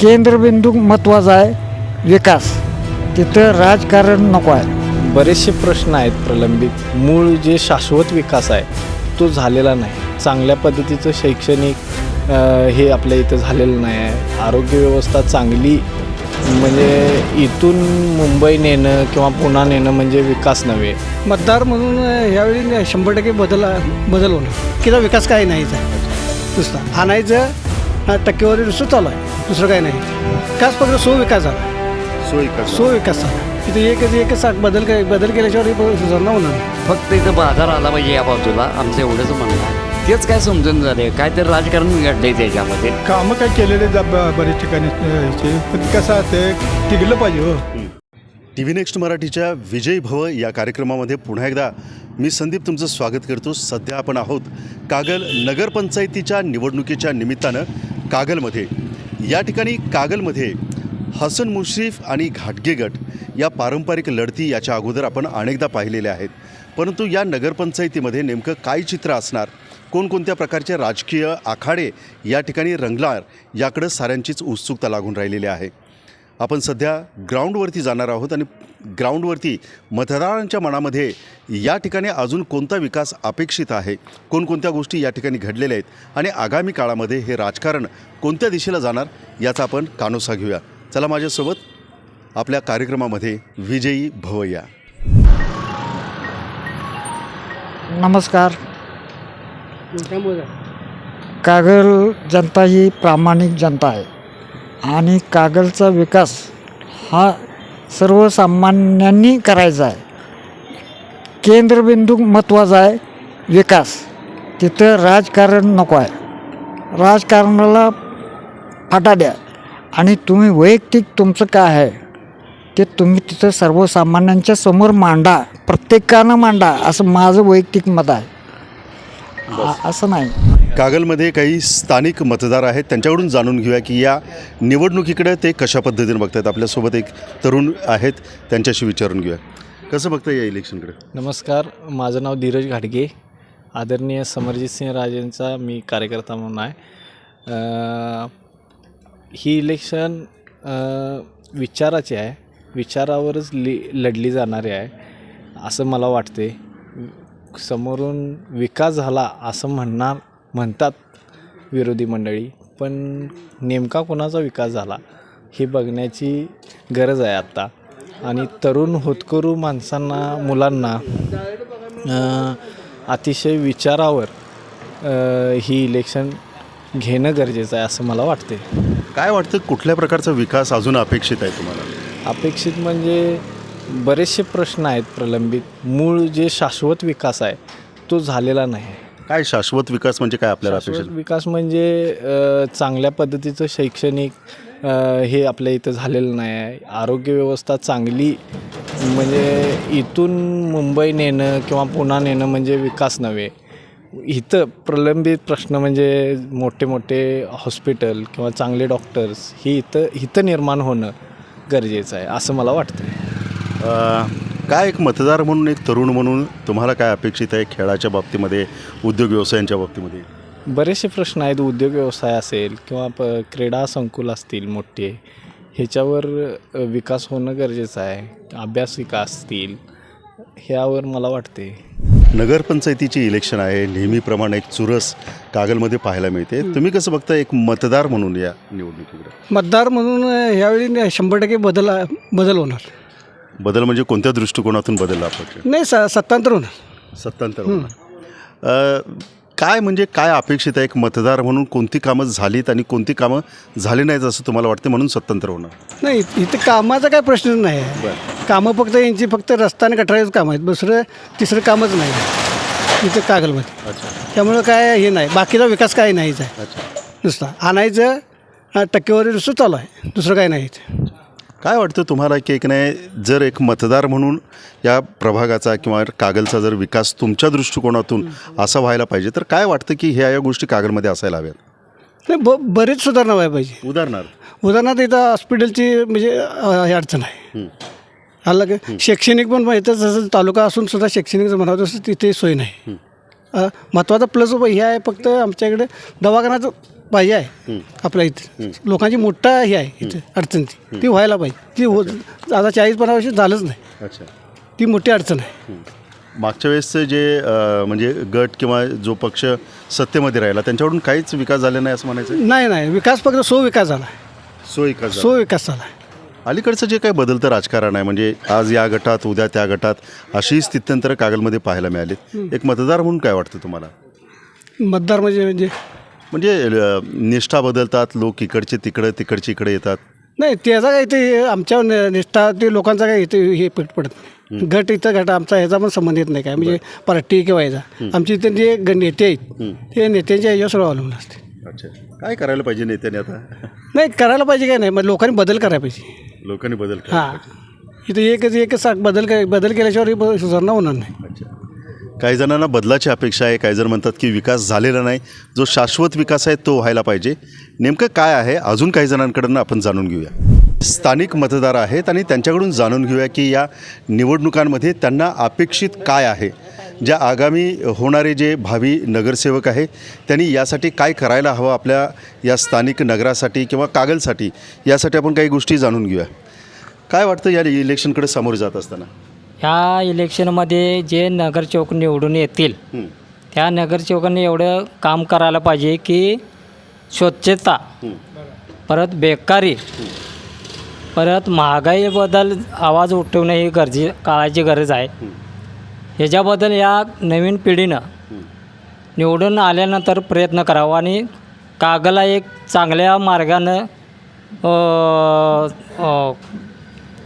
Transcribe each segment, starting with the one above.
केंद्रबिंदू महत्त्वाचा आहे विकास. तिथं राजकारण नको आहे. बरेचसे प्रश्न आहेत प्रलंबित. मूळ जे शाश्वत विकास आहे तो झालेला नाही. चांगल्या पद्धतीचं शैक्षणिक हे आपल्या इथं झालेलं नाही आहे. आरोग्य व्यवस्था चांगली म्हणजे इथून मुंबई नेणं किंवा पुन्हा नेणं म्हणजे विकास नव्हे. मतदार म्हणून ह्यावेळी शंभर टक्के बदल बदल होणार. किंवा विकास काही नाहीच आहे. नुसता आणायचं हा, टक्केवारी नुसतं चालू आहे. दुसरं काही नाही. विकास फक्त सुविकास झाला. सोयी सुविकास झाला. तिथे एकच एकच सा- बदल के- बदल केल्याशिवाय हे सुधारणा होणार नाही. फक्त इथं बाजार आला पाहिजे या बाजूला. आमचं एवढंच म्हणणं आहे. तेच काय समजून झाले. काय तर राजकारण घडलंय त्याच्यामध्ये. कामं काय केलेले जा ब- बरेच ठिकाणी अ, ह्याचे. पण कसं असते टिकलं पाहिजे हो. टी व्ही नेक्स्ट मराठीच्या विजयी भव या कार्यक्रमामध्ये पुन्हा एकदा मी संदीप तुमचं स्वागत करतो. सध्या आपण आहोत कागल नगरपंचायतीच्या निवडणुकीच्या निमित्तानं कागलमध्ये. या ठिकाणी कागलमध्ये हसन मुश्रीफ आणि घाटगे गट या पारंपरिक लढती याच्या अगोदर आपण अनेकदा पाहिलेल्या आहेत. परंतु या नगरपंचायतीमध्ये नेमकं काय चित्र असणार? कोणकोणत्या प्रकारचे राजकीय आखाडे या ठिकाणी रंगणार? याकडं साऱ्यांचीच उत्सुकता लागून राहिलेली आहे. आपण सध्या ग्राउंडवरती जाणार आहोत आणि ग्राउंडवरती मतदारांच्या मनामध्ये या ठिकाणी अजून कोणता विकास अपेक्षित आहे? कोणकोणत्या गोष्टी या ठिकाणी घडलेल्या आहेत? आणि आगामी काळामध्ये हे राजकारण कोणत्या दिशेला जाणार याचा आपण कानोसा घेऊया. चला माझ्यासोबत आपल्या कार्यक्रमामध्ये विजयी भवया. नमस्कार. कागल जनता ही प्रामाणिक जनता आहे. आणि कागलचा विकास हा सर्वसामान्यांनी करायचा आहे. केंद्रबिंदू महत्त्वाचा आहे विकास. तिथं राजकारण नको आहे. राजकारणाला फाटा द्या. आणि तुम्ही वैयक्तिक तुमचं काय आहे ते तुम्ही तिथं सर्वसामान्यांच्या समोर मांडा. प्रत्येकानं मांडा असं माझं वैयक्तिक मत आहे. असं नाही. कागलमध्ये काही स्थानिक मतदार आहेत त्यांच्याकडून जाणून घेऊया की या निवडणुकीकडे ते कशा पद्धतीने बघतात आपल्यासोबत एक तरुण आहेत त्यांच्याशी विचारून घेऊया. कसं बघता या इलेक्शनकडे? नमस्कार माझं नाव धीरज घाटगे. आदरणीय समरजितसिंह राजेंचा मी कार्यकर्ता म्हणून आहे. ही इलेक्शन विचाराची आहे. विचारावरच लि लढली जाणारी आहे असं मला वाटते समोरून विकास झाला असं म्हणणार म्हणतात विरोधी मंडळी पण नेमका कोणाचा विकास झाला हे बघण्याची गरज आहे आत्ता. आणि तरुण होतकरू माणसांना मुलांना अतिशय विचारावर ही इलेक्शन घेणं गरजेचं आहे असं मला वाटते काय वाटतं कुठल्या प्रकारचा विकास अजून अपेक्षित आहे तुम्हाला? अपेक्षित म्हणजे बरेचसे प्रश्न आहेत प्रलंबित. मूळ जे शाश्वत विकास आहे तो झालेला नाही. काय शाश्वत विकास म्हणजे काय आपल्याला शाश्वत विकास म्हणजे अ, चांगल्या पद्धतीचं शैक्षणिक अ, हे आपल्या इथं झालेलं नाही आहे. आरोग्य व्यवस्था चांगली म्हणजे इथून मुंबई नेणं किंवा पुन्हा नेणं म्हणजे विकास नव्हे. इथं प्रलंबित प्रश्न म्हणजे मोठे मोठे हॉस्पिटल किंवा चांगले डॉक्टर्स हे इथं इथं निर्माण होणं गरजेचं आहे असं मला वाटतं अ, काय एक मतदार म्हणून एक तरुण म्हणून तुम्हाला काय अपेक्षित आहे खेळाच्या बाबतीमध्ये उद्योग व्यवसायांच्या बाबतीमध्ये? बरेचसे प्रश्न आहेत. उद्योग व्यवसाय असेल किंवा प क्रीडा संकुल असतील मोठे ह्याच्यावर विकास होणं गरजेचं आहे. अभ्यासिका असतील ह्यावर मला वाटते. नगरपंचायतीची इलेक्शन आहे. नेहमीप्रमाणे एक चुरस कागलमध्ये पाहायला मिळते. तुम्ही कसं बघता एक मतदार म्हणून या निवडणुकीकडे? मतदार म्हणून ह्यावेळी शंभर टक्के बदल बदल होणार. बदल म्हणजे कोणत्या दृष्टिकोनातून बदलला अपक्ष नाही स सत्तांतर होणार सत्तांतर होणार. अ, काय म्हणजे काय अपेक्षित आहे एक मतदार म्हणून कोणती कामं झालीत आणि कोणती कामं झाली नाहीत असं तुम्हाला वाटतं म्हणून सत्तांतर होणार? नाही इथं कामाचा काय प्रश्नच नाही. आहे कामं फक्त यांची फक्त रस्ता आणि गटाराचीच कामं आहेत. दुसरं तिसरं कामच नाही. इथं कागलमध्ये अच्छा. त्यामुळं काय हे नाही. बाकीचा विकास काही नाहीच आहे. अच्छा. नुसता आणायचं टक्केवारी नुसतं चालू आहे. दुसरं काही नाही इथे. काय वाटतं तुम्हाला की एक नाही जर एक मतदार म्हणून या प्रभागाचा किंवा कागलचा जर विकास तुमच्या दृष्टिकोनातून असा व्हायला पाहिजे तर काय वाटतं की ह्या या गोष्टी कागलमध्ये असायला हव्यात? नाही ब बरीच सुधारणा व्हायला पाहिजे. उदाहरणार्थ? उदाहरणार्थ इथं हॉस्पिटलची म्हणजे अं, हे अडचण आहे. आलं का? शैक्षणिक पण इथं जसं तालुका असून सुद्धा शैक्षणिक जर म्हणावं तसं तिथे सोय नाही. महत्त्वाचा प्लस हे आहे फक्त आमच्याकडे दवाखान्याचं पाहिजे आहे. आपल्या इथं. लोकांची मोठा हे आहे इथं अडचण ती ती व्हायला पाहिजे. ती हो आता चाळीस पन्नास वर्ष झालंच नाही. अच्छा. ती मोठी अडचण आहे. मागच्या वेळेसचं जे अ, म्हणजे गट किंवा जो पक्ष सत्तेमध्ये राहिला त्यांच्याकडून काहीच विकास झाला नाही असं म्हणायचं नाही नाही. विकास फक्त सो विकास झाला सोयिकास सो विकास झाला. अलीकडचं जे काही बदलतं राजकारण आहे म्हणजे आज या गटात उद्या त्या गटात अशी स्थित्यंतर कागलमध्ये पाहायला मिळाली एक मतदार म्हणून काय वाटतं तुम्हाला? मतदार म्हणजे म्हणजे म्हणजे निष्ठा बदलतात लोक इकडचे तिकडं तिकडचे इकडे येतात? नाही त्याचा काही ते आमच्या निष्ठा ते लोकांचा काही इथे हे पट पडत नाही. गट इथं गट आमचा ह्याचा पण संबंध येत नाही काय. म्हणजे पार्टी किंवा ह्याचा. आमच्या इथे जे ग- नेते आहेत ते नेत्यांच्या ह्याच्यावर सर्व अवलंबून असते. अच्छा. काय करायला पाहिजे नेत्याने आता? नाही करायला पाहिजे काय नाही मग लोकांनी बदल करायला पाहिजे. लोकांनी बदल हां. इथं एकच एकच बदल बदल केल्याशिवाय सुधारणा होणार नाही. अच्छा. काही जणांना बदलाची अपेक्षा आहे काही जण म्हणतात की विकास झालेला नाही. जो शाश्वत विकास आहे तो व्हायला पाहिजे. नेमकं काय आहे? अजून काही जणांकडून आपण जाणून घेऊया. स्थानिक मतदार आहेत आणि त्यांच्याकडून जाणून घेऊया की या निवडणुकांमध्ये त्यांना अपेक्षित काय आहे. ज्या आगामी होणारे जे भावी नगरसेवक आहे त्यांनी यासाठी काय करायला हवं आपल्या या स्थानिक नगरासाठी किंवा कागलसाठी? यासाठी आपण काही गोष्टी जाणून घेऊया. काय वाटतं या इलेक्शनकडे सामोरे जात असताना? ह्या इलेक्शनमध्ये जे नगरसेवक निवडून येतील त्या नगरसेवकांनी एवढं काम करायला पाहिजे की स्वच्छता परत बेकारी परत महागाईबद्दल आवाज उठवणं ही गरजे काळाची गरज आहे. ह्याच्याबद्दल या नवीन पिढीनं निवडून आल्यानंतर प्रयत्न करावा आणि कागला एक चांगल्या मार्गानं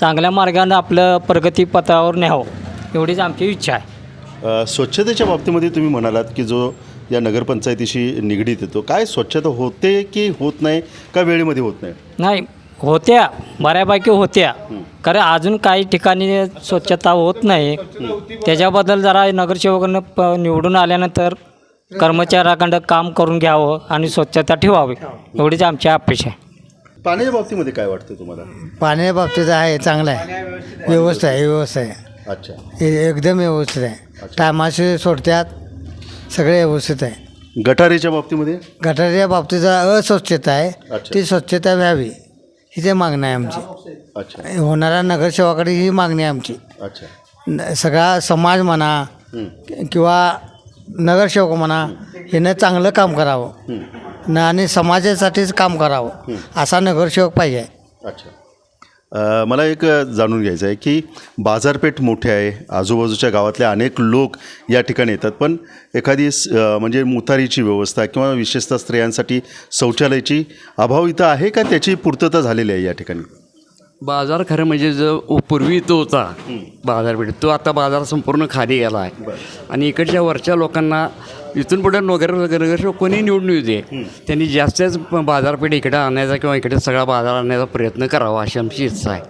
चांगल्या मार्गानं आपलं प्रगतीपथावर न्यावं एवढीच आमची इच्छा आहे. अ, स्वच्छतेच्या बाबतीमध्ये तुम्ही म्हणालात की जो या नगरपंचायतीशी निगडीत येतो काय स्वच्छता होते की होत नाही का वेळेमध्ये होत नाही? नाही होत्या बऱ्यापैकी होत्या. कारण अजून काही ठिकाणी स्वच्छता होत नाही. त्याच्याबद्दल जरा नगरसेवकांना प निवडून आल्यानंतर कर्मचाऱ्याकडं काम करून घ्यावं आणि स्वच्छता ठेवावी एवढीच आमची अपेक्षा आहे. पाण्याच्या बाबतीमध्ये काय वाटतं तुम्हाला? पाण्याच्या बाबतीत आहे चांगलं आहे. व्यवस्था आहे व्यवस्था आहे. अच्छा. हे एकदम व्यवस्थित आहे. टायमाशी सोडत्यात सगळे व्यवस्थित आहे. गटारीच्या बाबतीमध्ये? गटारीच्या बाबतीत अस्वच्छता आहे. अच्छा. ती स्वच्छता व्हावी ही ते मागणं आहे आमची. अच्छा. होणाऱ्या नगरसेवकाकडे ही मागणी आहे आमची. अच्छा. न- सगळा समाज म्हणा हं, किंवा नगरसेवक म्हणा हिनं चांगलं काम करावं. हं, न आणि समाजासाठीच काम करावं असा नगरसेवक पाहिजे. अच्छा. अ, मला एक अ, जाणून घ्यायचं आहे की बाजारपेठ मोठे आहे आजूबाजूच्या गावातले अनेक लोक या ठिकाणी येतात पण एखादी स- अ, म्हणजे मुतारीची व्यवस्था किंवा विशेषतः स्त्रियांसाठी शौचालयाची अभाव इथं आहे का? त्याची पूर्तता झालेली आहे या ठिकाणी? बाजार खरं म्हणजे जो पूर्वी तो होता बाजारपेठ तो आता बाजार संपूर्ण खाली गेला आहे. आणि इकडच्या वरच्या लोकांना इथून पुढे नगर नगरसेवक कोणी निवडून येऊ दे त्यांनी जास्तीच बाजारपेठ इकडे आणायचा किंवा इकडे सगळा बाजार आणण्याचा प्रयत्न करावा अशी आमची इच्छा आहे.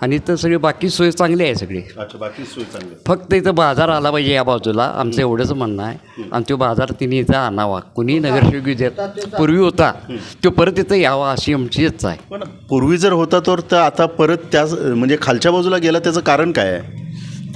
आणि इथं सगळी बाकी सोय चांगली आहे सगळी. अच्छा बाकी सोय चांगली फक्त इथं बाजार आला पाहिजे या बाजूला. आमचं एवढंच म्हणणं आहे. आणि तो बाजार तिने इथं आणावा. कुणी नगरसेवक देत पूर्वी होता तो परत इथं यावा अशी आमची इच्छा आहे. पण पूर्वी जर होता तर तर आता परत त्या म्हणजे खालच्या बाजूला गेला त्याचं कारण काय आहे?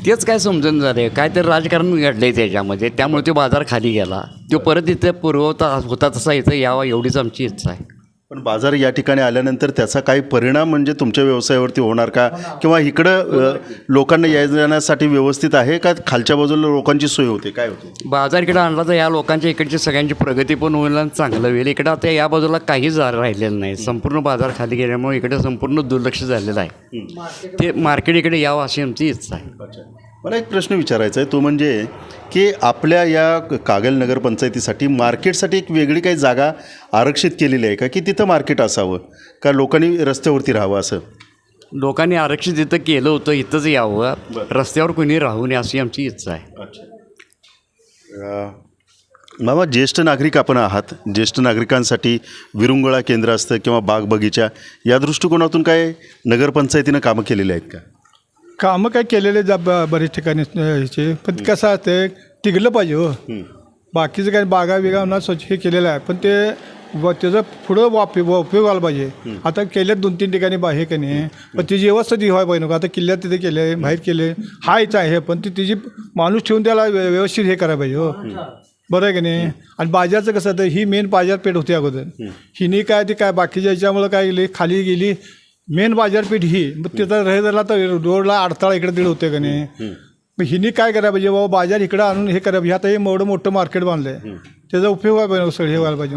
तेच काय समजून झाले काय तर राजकारण घडलं त्याच्यामध्ये. त्यामुळे तो बाजार खाली गेला. तो परत इथं पूर्वता होता तसा इथं यावा एवढीच आमची इच्छा आहे. पण बाजार या ठिकाणी आल्यानंतर त्याचा काही परिणाम म्हणजे तुमच्या व्यवसायावरती होणार का? किंवा इकडं अ, लोकांना या जाण्यासाठी व्यवस्थित आहे का? खालच्या बाजूला लोकांची सोय होते काय होते? बाजार इकडे आणला तर या लोकांच्या इकडची सगळ्यांची प्रगती पण होईल आणि चांगलं होईल. इकडं आता या बाजूला काहीच जा- राहिलेलं नाही. संपूर्ण बाजार खाली गेल्यामुळे इकडे संपूर्ण दुर्लक्ष झालेलं आहे. ते मार्केट इकडे यावं अशी आमची इच्छा आहे. मला एक प्रश्न विचारायचा आहे. तो म्हणजे की आपल्या या कागल नगरपंचायतीसाठी मार्केटसाठी एक वेगळी काही जागा आरक्षित केलेली आहे का? की तिथं मार्केट असावं? का लोकांनी रस्त्यावरती राहावं असं? लोकांनी आरक्षित इथं केलं होतं इथंच यावं. रस्त्यावर कोणी राहू नये अशी आमची इच्छा आहे. मामा ज्येष्ठ नागरिक आपण आहात. ज्येष्ठ नागरिकांसाठी विरुंगळा केंद्र असतं किंवा बाग बगीचा या दृष्टिकोनातून काय नगरपंचायतीनं कामं केलेली आहेत का? कामं काय केलेले जा ब- बरेच ठिकाणी ह्याचे. पण ते कसं असते टिकलं पाहिजे हो. बाकीचं काय बागा बिगा ना स्वच्छ हे केलेलं आहे. पण ते व त्याचं पुढं वाप उपयोग व्हायला पाहिजे. आता केल्यात दोन तीन ठिकाणी बाहेर का नाही. पण त्याची व्यवस्था ती व्हायला पाहिजे नको. आता किल्ल्यात तिथे केले बाहेर केले. हायच आहे पण ती तिची माणूस ठेवून त्याला व्य- व्यवस्थित हे करायला पाहिजे हो. बरं आहे की नाही? आणि बाजारचं कसं होतं ही मेन बाजारपेठ होती अगोदर. हिनी काय ती काय बाकीच्या याच्यामुळं काय गेली खाली गेली मेन बाजारपेठ ही. मग तिथं रहे झाला तर रोडला अडथळा इकडे तिकडे होते का नाही? मग हिनी काय करायला पाहिजे? बाबा बाजार इकडं आणून हे करायला पाहिजे. आता हे एवढं मोठं मार्केट बांधलं आहे त्याचा उपयोग व्हायला पाहिजे सगळं हे व्हायला पाहिजे.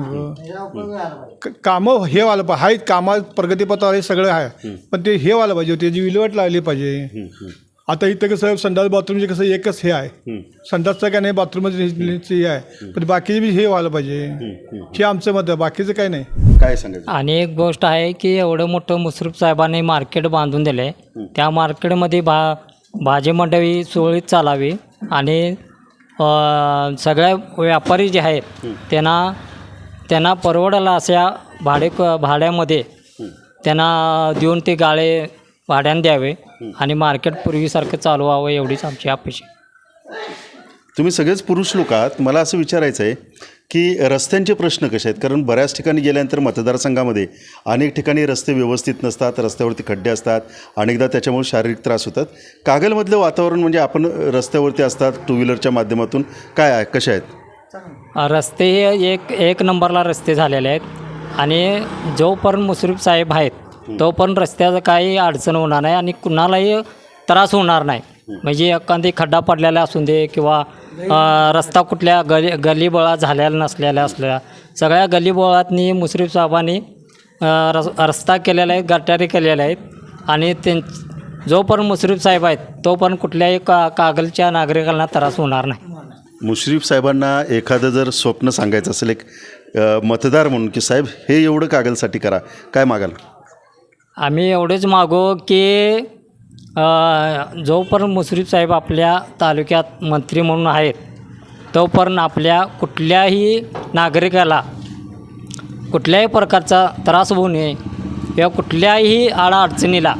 क- कामं हे व्हायला पाहिजे. आहेत कामात प्रगतीपथावर हे सगळं आहे. पण ते हे व्हायला पाहिजे. त्याची विल्हेवाट लागली पाहिजे. आता इथं कसं संडास बाथरूमचे कसं एकच हे आहे. संडासचं काय नाही बाथरूमचं हे आहे. पण बाकीचे बी हे व्हायला पाहिजे. हे आमचं मत आहे बाकीचं काय नाही. काय सांगायचं? आणि एक गोष्ट आहे की एवढं मोठं मुश्रीफ साहेबांनी मार्केट बांधून दिलं आहे त्या मार्केटमध्ये भा भाजी मंडळी सुरळीत चालावी आणि सगळ्या व्यापारी जे आहेत त्यांना त्यांना परवडायला अशा भाडे भाड्यामध्ये त्यांना देऊन ते गाळे भाड्यानं द्यावे. आणि मार्केट पूर्वीसारखं चालू व्हावं एवढीच आमची अपेक्षा तुम्ही सगळेच पुरुष लोक आहात. मला असं विचारायचं आहे की रस्त्यांचे प्रश्न कसे आहेत? कारण बऱ्याच ठिकाणी गेल्यानंतर मतदारसंघामध्ये अनेक ठिकाणी रस्ते व्यवस्थित नसतात रस्त्यावरती खड्डे असतात अनेकदा त्याच्यामुळे शारीरिक त्रास होतात. कागलमधलं वातावरण म्हणजे आपण रस्त्यावरती असतात टू व्हीलरच्या माध्यमातून. काय आहे? कसे आहेत? रस्ते हे एक एक नंबरला रस्ते झालेले आहेत. आणि जोपर्यंत मुश्रीफ साहेब आहेत तोपर्यंत रस्त्याचं काही अडचण होणार नाही आणि कुणालाही त्रास होणार नाही. म्हणजे एखादी खड्डा पडलेला असून दे किंवा अ, रस्ता कुठल्या गली गलीबोळा झालेला नसलेल्या असल्या सगळ्या गलीबोळातनी मुश्रीफ साहेबांनी अ, रस रस्ता केलेला आहे गटारी केलेल्या आहेत आणि त्यां जोपर्यंत मुश्रीफ साहेब आहेत तोपर्यंत कुठल्याही का कागलच्या नागरिकांना त्रास होणार नाही. मुश्रीफ साहेबांना एखादं जर स्वप्न सांगायचं असेल एक अ, मतदार म्हणून की साहेब हे एवढं कागलसाठी करा काय मागाल? आम्ही एवढेच मागू की जोपर्यंत मुश्रीफ साहेब आपल्या तालुक्यात मंत्री म्हणून आहेत तोपर्यंत आपल्या कुठल्याही नागरिकाला कुठल्याही प्रकारचा त्रास होऊ नये किंवा कुठल्याही आडाअडचणीला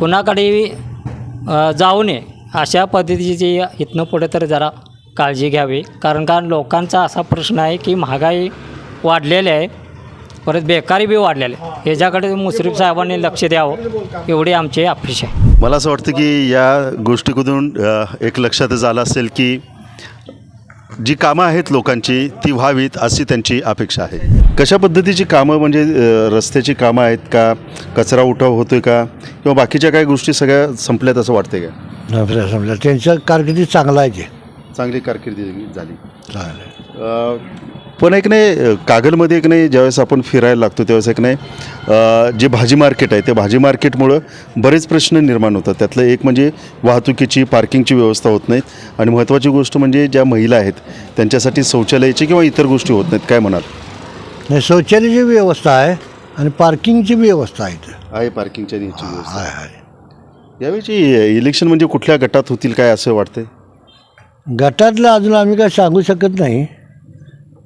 कुणाकडेही जाऊ नये अशा पद्धतीची इथनं पुढे तर जरा काळजी घ्यावी. कारण का लोकांचा असा प्रश्न आहे की महागाई वाढलेली आहे. परत बेकारी बी वाढलेली. आहे ह्याच्याकडे मुश्रीफ साहेबांनी लक्ष द्यावं. एवढी आमची अपेक्षा आहे. मला असं वाटतं की या गोष्टीकडून एक लक्षातच आलं असेल की जी कामं आहेत लोकांची ती व्हावीत अशी त्यांची अपेक्षा आहे. कशा पद्धतीची कामं म्हणजे रस्त्याची कामं आहेत का? कचरा उठाव होतोय का? किंवा बाकीच्या काही गोष्टी सगळ्या संपल्यात असं वाटतंय का? आपल्या समजा त्यांचं कारकिर्दी चांगला आहे चांगली कारकिर्दी झाली. पण एक नाही कागलमध्ये एक नाही ज्यावेळेस आपण फिरायला लागतो त्यावेळेस एक नाही जे भाजी मार्केट आहे ते भाजी मार्केटमुळं बरेच प्रश्न निर्माण होतात. त्यातलं एक म्हणजे वाहतुकीची पार्किंगची व्यवस्था होत नाहीत. आणि महत्त्वाची गोष्ट म्हणजे ज्या महिला आहेत त्यांच्यासाठी शौचालयाची किंवा इतर गोष्टी होत नाहीत. काय म्हणाल? नाही शौचालयाची व्यवस्था आहे आणि पार्किंगची व्यवस्था आहे इथं. आहे पार्किंगच्या नीची व्यवस्था. आहे आहे. यावेळीची इलेक्शन म्हणजे कुठल्या गटात होतील काय असं वाटतंय? गटातलं अजून आम्ही काय सांगू शकत नाही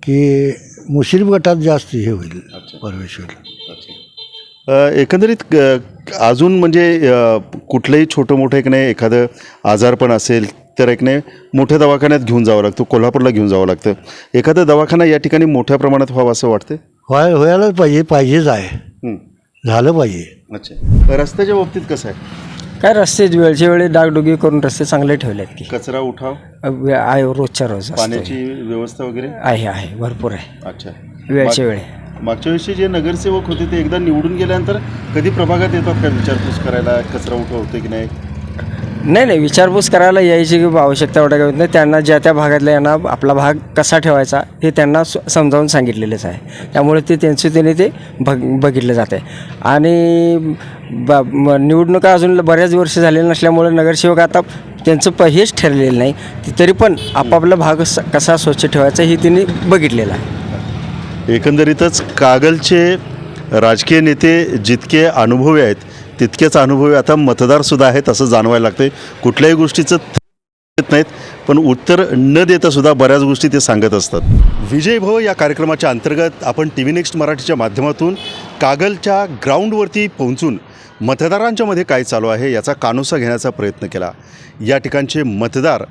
की मुश्रीफ गटात जास्त हे होईल प्रवेश होईल एकंदरीत अ, अजून म्हणजे अ, कुठलंही छोटं मोठं एक नाही एखादं आजारपण असेल तर एक नाही मोठ्या दवाखान्यात घेऊन जावं लागतं कोल्हापूरला घेऊन जावं लागतं. एखादा दवाखाना या ठिकाणी मोठ्या प्रमाणात व्हावं असं वाटतं व्हाय व्हायलाच पाहिजे पाहिजेच आहे. झालं पाहिजे. अच्छा. रस्त्याच्या बाबतीत कसं आहे? काय रस्ते वेळच्या वेळी डागडुगी करून रस्ते चांगले ठेवले आहेत की? कचरा उठाव? अ, आहे रोजच्या रोज असतो. पाण्याची व्यवस्था वगैरे? आहे आहे भरपूर आहे. अच्छा. वेळच्या वेळी. मागच्या वर्षी जे नगरसेवक होते ते एकदा निवडून गेल्यानंतर कधी प्रभागात येतात का विचारपूस करायला कचरा उठाव होते की नाही? नाही नाही विचारपूस करायला यायची आवश्यकता वाटत. होत नाही त्यांना ज्या त्या भागातल्या यांना आपला भाग कसा ठेवायचा हे त्यांना स- समजावून सांगितलेलंच आहे. त्यामुळे ते त्यांचे त्याने ते बघ बघितलं जाते आणि ब निवडणुका अजून बऱ्याच वर्ष झालेल्या नसल्यामुळे नगरसेवक आता त्यांचं प हेच ठरलेलं नाही. तरी पण आपापला भाग स- कसा स्वच्छ ठेवायचा हे त्यांनी बघितलेलं आहे. एकंदरीतच कागलचे राजकीय नेते जितके अनुभवी आहेत तितकेच अनुभवी आता मतदारसुद्धा आहेत असं जाणवायला लागते कुठल्याही गोष्टीचं देत नाहीत पण उत्तर न देता सुद्धा बऱ्याच गोष्टी ते सांगत असतात. विजय भव या कार्यक्रमाच्या अंतर्गत आपण टी व्ही नेक्स्ट मराठीच्या माध्यमातून कागलच्या ग्राउंडवरती पोहोचून मतदारांच्या मध्ये काय चालू आहे याचा कानोसा घेण्याचा प्रयत्न केला. या ठिकाणचे मतदार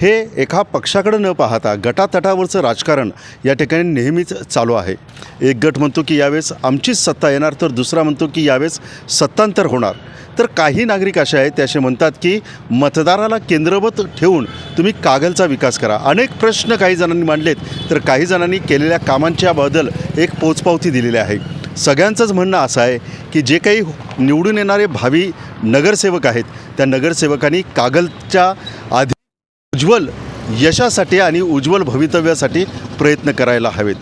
हे एका पक्षाकडे न पाहता गटातटावरचं राजकारण या ठिकाणी नेहमीच चालू आहे. एक गट म्हणतो की यावेळेस आमचीच सत्ता येणार तर दुसरा म्हणतो की यावेळेस सत्तांतर होणार. तर काही नागरिक असे आहेत ते असे म्हणतात की मतदाराला केंद्रवत ठेवून तुम्ही कागलचा विकास करा. अनेक प्रश्न काही जणांनी मांडलेत तर काही जणांनी केलेल्या कामांच्याबद्दल एक पोचपावती दिलेली आहे. सगळ्यांचंच म्हणणं असं आहे की जे काही निवडून येणारे भावी नगरसेवक आहेत त्या नगरसेवकांनी कागलच्या आधी उज्ज्वल यशासाठी आणि उज्ज्वल भवितव्यासाठी प्रयत्न करायला हवेत.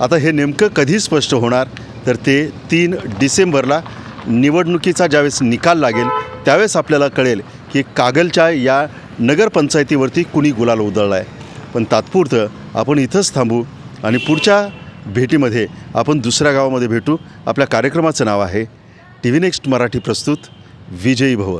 आता हे नेमकं कधी स्पष्ट होणार? तर ते तीन डिसेंबरला निवडणुकीचा ज्यावेळेस निकाल लागेल त्यावेळेस आपल्याला कळेल की कागलच्या या नगरपंचायतीवरती कुणी गुलाल उधळला आहे पण तात्पुरतं आपण इथंच थांबू आणि पुढच्या भेटीमध्ये आपण दुसऱ्या गावामध्ये भेटू. आपल्या कार्यक्रमाचं नाव आहे टी व्ही नेक्स्ट मराठी प्रस्तुत. विजयी भव